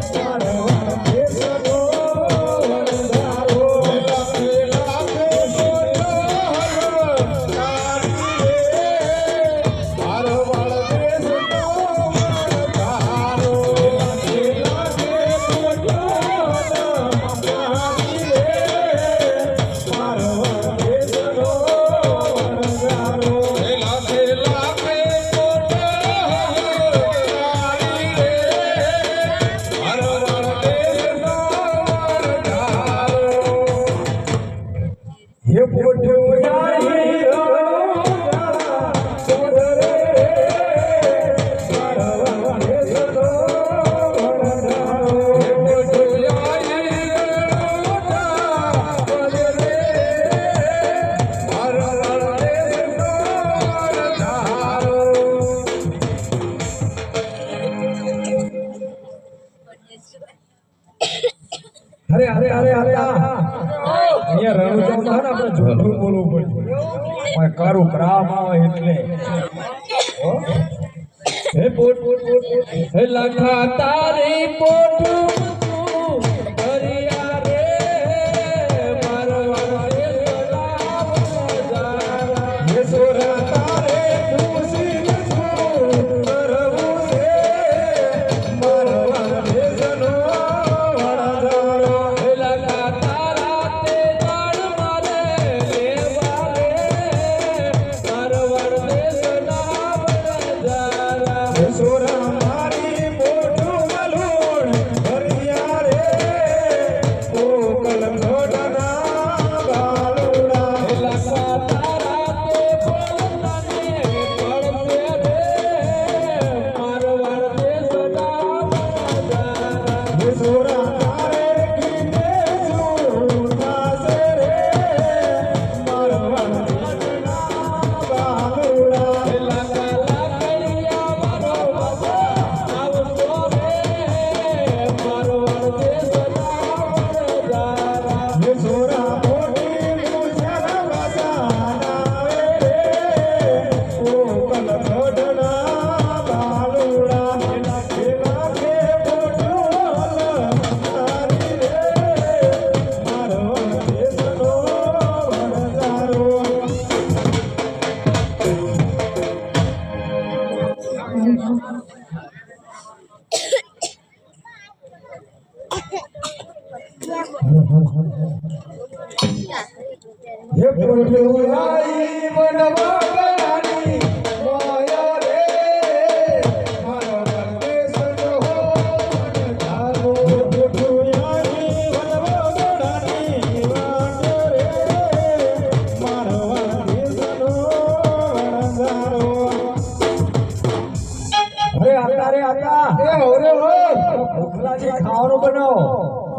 Start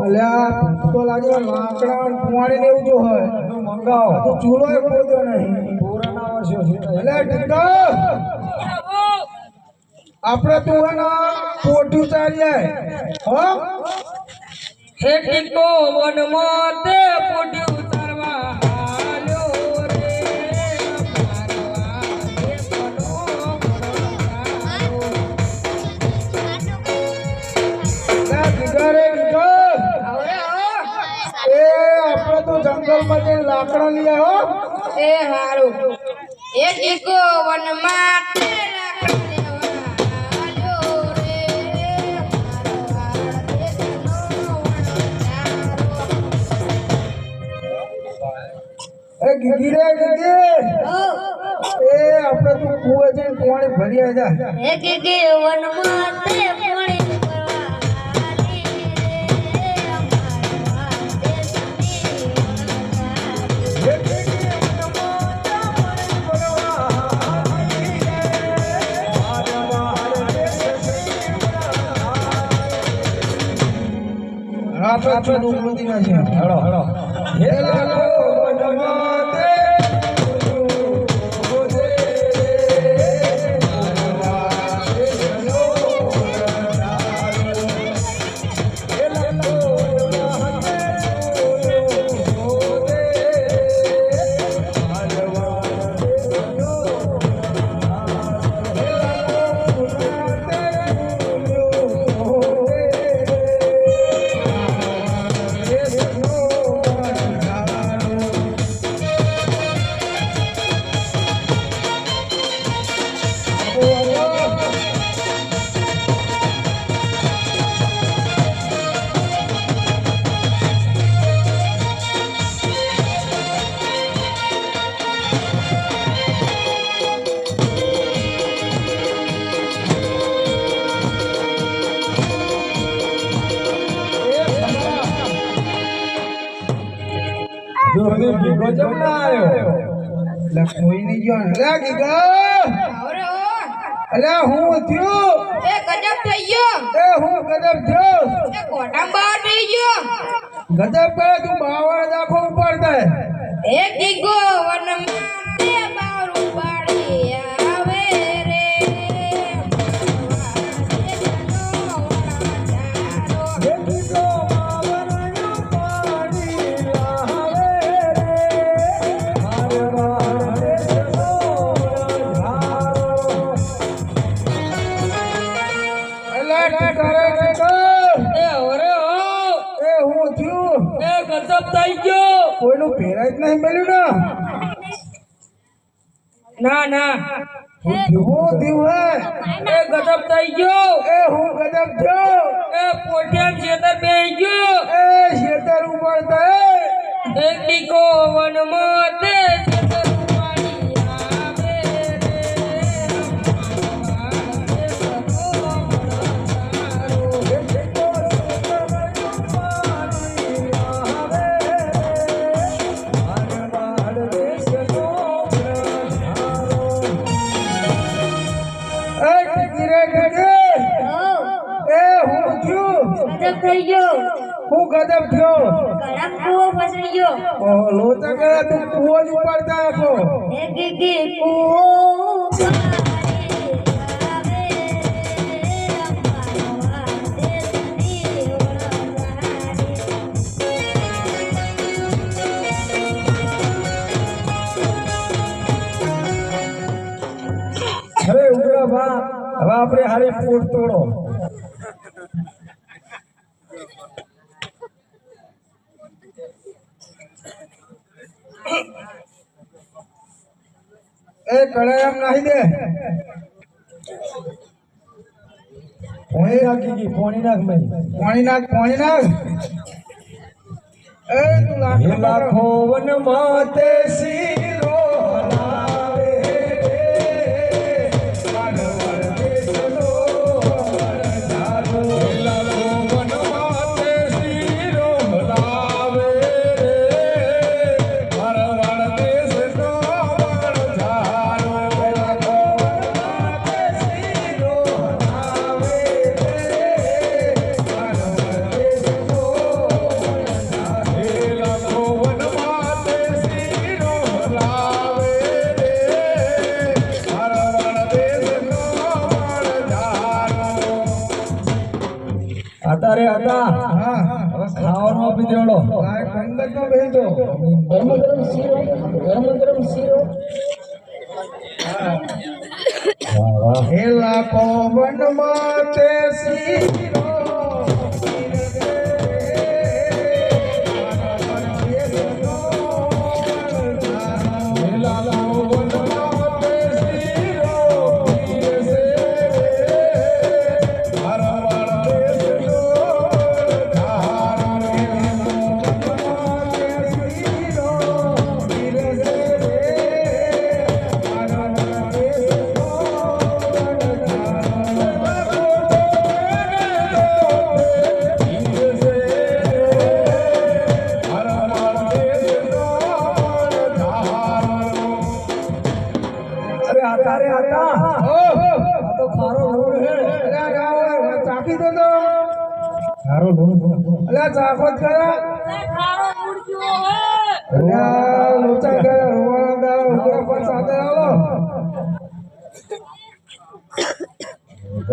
અલ્યા તો લાગે લાકડા કુવાડી લેવું જો હોય. તો તો ચૂલો એ ખોલ્યો આપણે તું હે ના પોટું ચાલીએ. હો? હે ટીકો વનમાં તે પોટું Got it, got it. હું જંગલમાં જઈને લાકડા લઈ આવ્યો? એ હારું. એક એકો વનમાં એ ગીગી રે ગીગી એ આપણે તું કુવા છે પાણી ભર્યા આવ્યા એ ગીગી પાછો જ છે. હળો હળો. હે લાખો આવ્યો એટલે કોઈ નહીં ગયો ને. ગીગા! અરે હું થયું? એ ગજબ થઈ ગયો. એ હું ગજબ થયો? એ કોટામ બહાર થઈ ગયો. ગજબ કરે તું બાવળ દાખો ઉપાડતા એ ગીગો વનમાં હે એક દીકો વનમાં તે ખેતર ઉપાડી આવે રે. એ ટીકીરે ટીકી એ હું થયું ગજબ થઈ ગયો હું ગજબ થયો ગરમ કૂવો ફસાઈ ગયો તું કૂવો જ ઉપાડતા આખો એ ગીગી કૂવો. હવે હવે આપણે હારી ફૂટ તોડો એ કડાઈ આમ નાખી દે પોણી નાખી ગઈ પોણી નાખ મઈ પાણી નાખ પાણી નાખ એ તું હે લાખ લાખો વન ખાવાનું આપી દેવડો પંગતમાં દો ગરમ ગરમ શીરો ગરમ ગરમ શીરો વાહ વાહ હે તે શીરો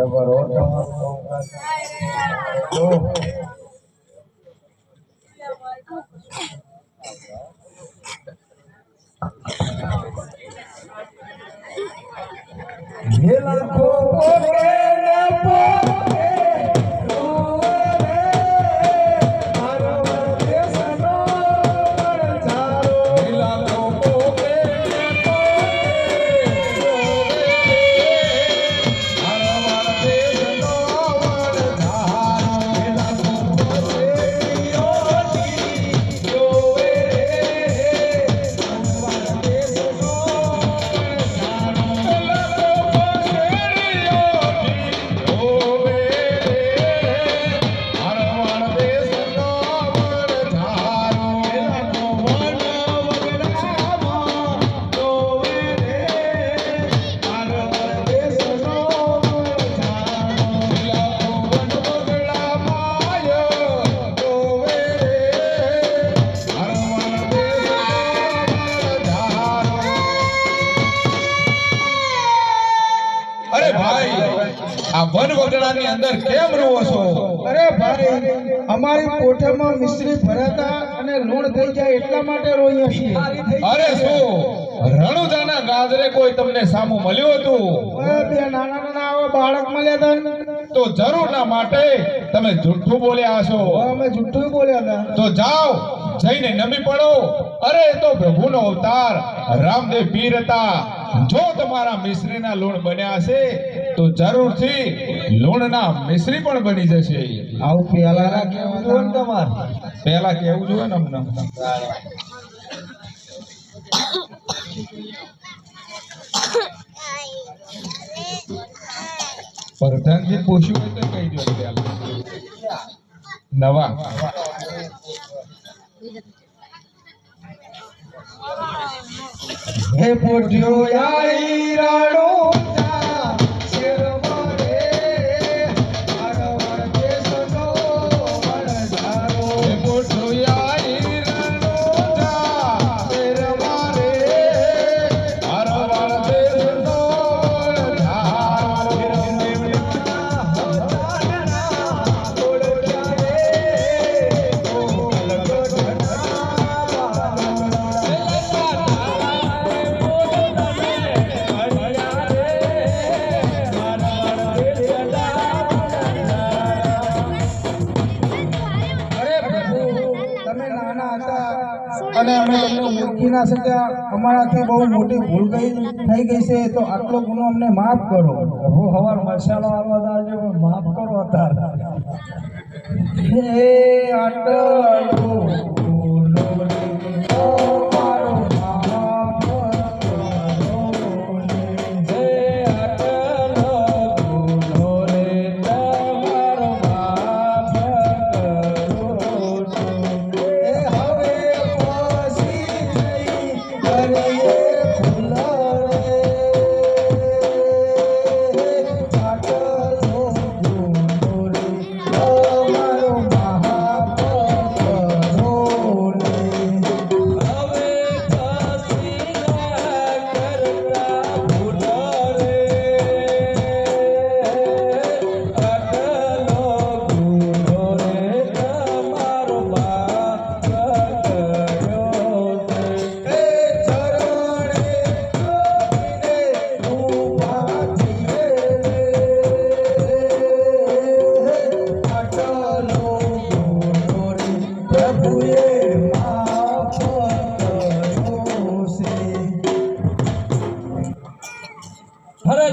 જબર હો તો હે અમારી કોઠામાં મિસ્ત્રી ભરાતા અને લૂણ થઈ જાય એટલા માટે રોઈએ છીએ. અરે શું? રણુજાના ગાજરે કોઈ તમને સામું મળ્યું હતું? બે નાના નાના બાળક મળ્યા હતા તો જરૂર ના માટે તમે જૂઠું બોલ્યા હશો. અમે જુઠ્ઠું બોલ્યા હતા તો જાઓ જઈને નમી પડો. અરે તો પ્રભુનો અવતાર. રામદેવ પીર હતા. જો તમારા મિશ્રીના લૂણ બન્યા હશે તો જરૂરથી લૂણના મિશ્રી પણ બની જશે. આવું પેલા કેવું જોઈએ ને તમારે? પેલા કેવું જોઈએ ને અમને? પ્રધાનજી પૂછ્યું હોય તો કહી દો નવા. હે પોટ્યો આઈ રાડો અને અમે મૂકી ના શક્યા અમારાથી બહુ મોટી ભૂલ ગઈ થઈ ગઈ છે તો આટલો ગુનો અમને માફ કરો. પ્રભુ હવાર મસાલો આવવા દાજો માફ કરો અત્યારે. હે આટલો ગુનો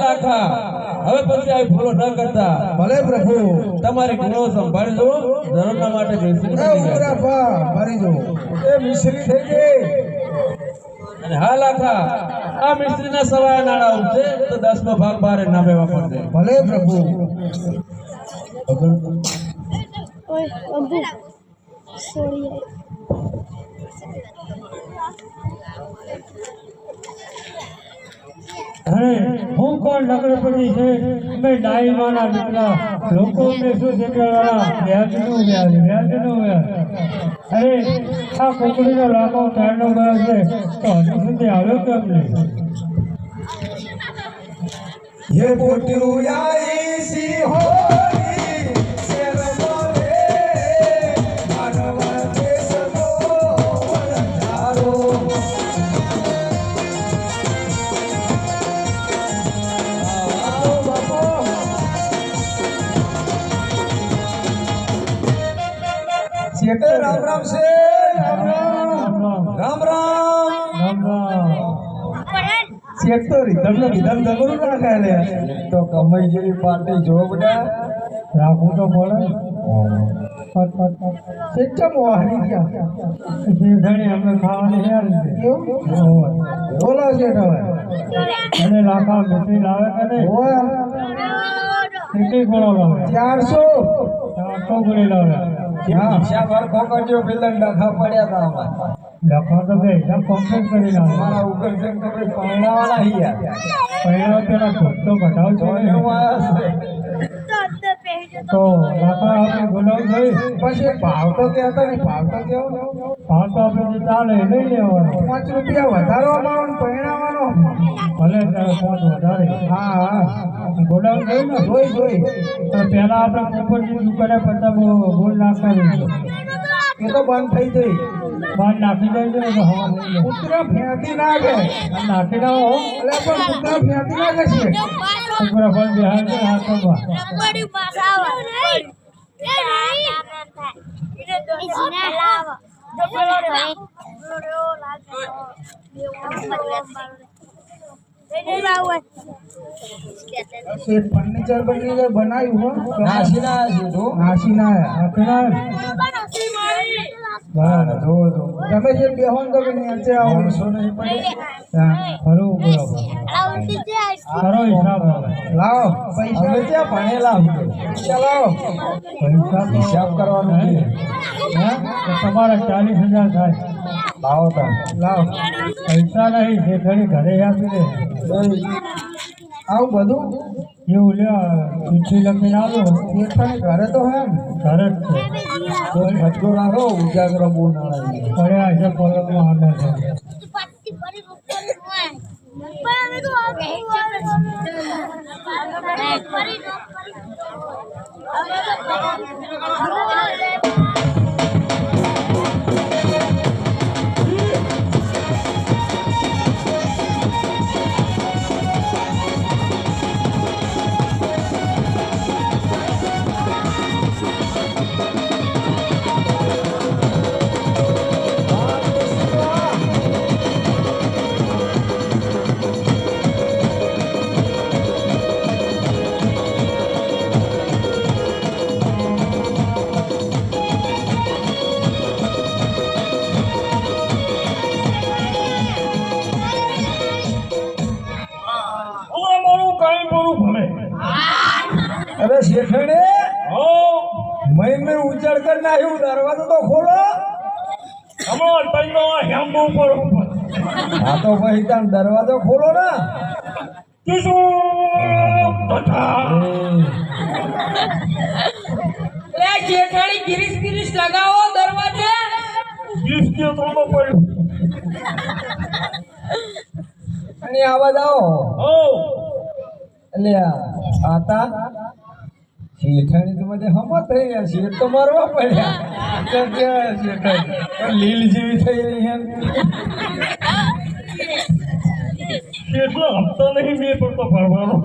લાખા હવે પછી આવી ભૂલો ન કરતા. ભલે પ્રભુ. તમારી ગુણો સંભાળજો ધર્મના માટે બેસી એ ઉમરા ભા મારી જો એ મિશ્રી થઈ ગઈ. અને હા લાખા આ મિસ્ત્રીના સવાયા નાણા ઉઠશે તો દસમો ભાગ બારે નામે વાપરશે ભલે પ્રભુ. ઓય સોરી અરે હું કોણ લકડે પડી છે અમે ડાઈ માના દીકરા લોકો ને શું શીખવાડા વ્યાજનું વ્યાજ વ્યાજનું વ્યાજ અરે આ કોકડીનો લાખો ચારનો ગયો છે તો હજુ સુધી આવ્યો કેમ નહીં ये पोटियाई सी होली કહેતે રામ રામ છે રામ રામ. રામ રામ. ચેતોરી તમને વિધાન દગરું ના કાલે તો કમાઈ જેવી પાર્ટી જો બધા રાખવું તો પડે. સિસ્ટમ ઘણી આપણે ખાવાની યાર બોલો છે હવે. અને લાવે કે નહીં? હોય. કેટલી ગોળો લાવે? ચારસો. ચારસો ગોળી લાવે. હિસાબ હરખો કરજો પેલા ડખા પડ્યા હતા અમારે તો ભાઈ એકદમ કમ્પ્લીટ કરી જેમ તો કોઈ પરણાવાના હિયા પહેલા પેલા ધોધ તો ઘટાવ લાકડા આપણે બોલાવી જોઈ પછી ભાવ તો કહેતા નહીં ભાવ તો કેવો ભાવ તો આપણે ચાલે લઈ લેવાનો. પાંચ રૂપિયા વધારવામાં આવે ને ભલે વધારે. હા હા. ગોડાઉન ગયું ને? જોઈ જોઈ. તો પહેલા આપણે ઉપરથી દુકાને પડતા બોલ નાખતા એ તો બંધ થઈ જઈ બાર નાખી દેજો તો હવા જાય. નાખી. દો. એટલે પણ બિહાર છે. એ ફર્નિચર બની બનાવ્યું હો. નાસી ના સીધું નાસી ના ના બરાબર જો જો તમે જે બેહોન તો કે નીચે આવો. માણસો નહીં પડે? હા. ફરવું બરાબર હિસાબ આવે. લાવો પૈસા. હવે ત્યાં ભણેલા ચલાવો પૈસા હિસાબ કરવાનો હે? હા? તો તમારે ચાલીસ હજાર થાય. લાવો તા લાવો. પૈસા નહીં શેઠાણી ઘરે આપી દે. આવું બધું? એવું લે ચિઠ્ઠી લખીને આવ્યો તને ઘરે તો હે ઘરે જ છે. તો ખટકો રાખો ઉજાગરો બહુ નાણાં પડ્યા છે પલંગમાં આગળ છે. ઉપર ઉપર હા તો ભાઈ ત્યાં દરવાજો ખોલો ને. લે જેઠાણી ગિરીશ ગિરીશ લગાવો દરવાજે. કિસકે તો પડ્યો અને આવાજ આવો ઓ એટલે આતા શેઠાણી તો બધે હમત થઈ ગયા શેઠ તો મારવા પડ્યા. તો શેઠાણી? લીલ જેવી થઈ રહી છે કેટલો હપ્તો નહીં મેં પડતો ભરવાનો.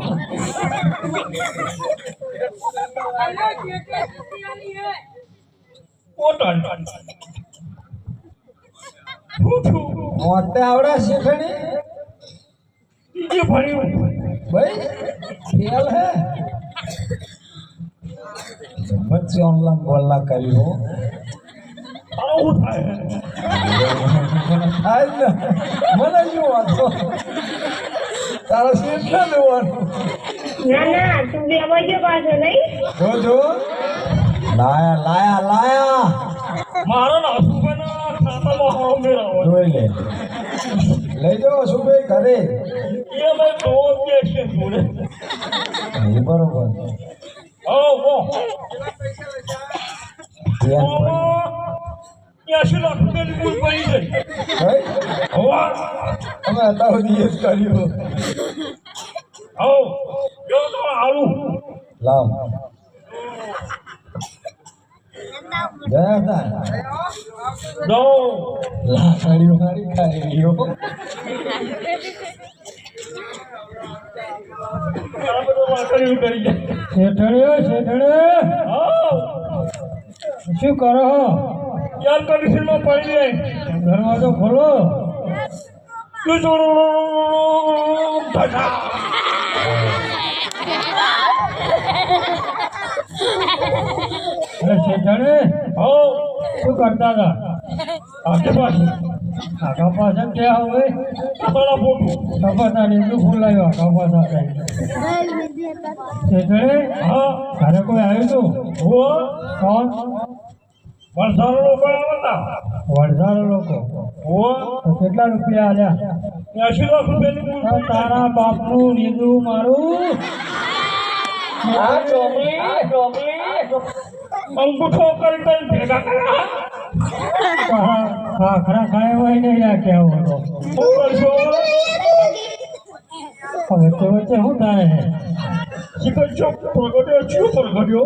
પોતાન. મોતે આવડા ભર્યું ભાઈ ખેલ હે? બચ્ચે ઓનલાઈન બોલના કર્યો આવું થાય મને શું વાંધો તારો શેઠ ના લેવાનું ના ના તું બી આવજો પાછો નહીં જો જો લાયા લાયા લાયા મારા ખાતામાં જોઈ લે લઈ જાઓ સુભાઈ ઘરે એ મેં તો કે છે જોડે બરોબર ત્યાંસી લાખ રૂપિયાની કુલ પડી ગઈ હવા અમે હતા સુધી એ જ કર્યું. આવો જો તો આવું લાવ ગયા હતા દો લાકડીઓ મારી ખાઈ ગયો વાકડીઓ કરી શેઠણીઓ શેઠણી શું કરો યાર કન્ડિશનમાં પડી જાય. દરવાજો ખોલો. અરે શેઠાણી હો. શું કરતા હતા? પાસે આગા પાસે ક્યાં હવે તમારા ફૂલ પાછા હા ઘરે કોઈ આવ્યું આવ્યા કેટલા રૂપિયા આલ્યા તારા બાપનું લીધું મારું આ અંગૂઠો કરી કઈ ભેગા કરા હા હા ખરા કાય હોય ને યા કે હું કરશો હવે તો વચ્ચે શું થાય હે શીખર પ્રગટ્યો છું પ્રગટ્યો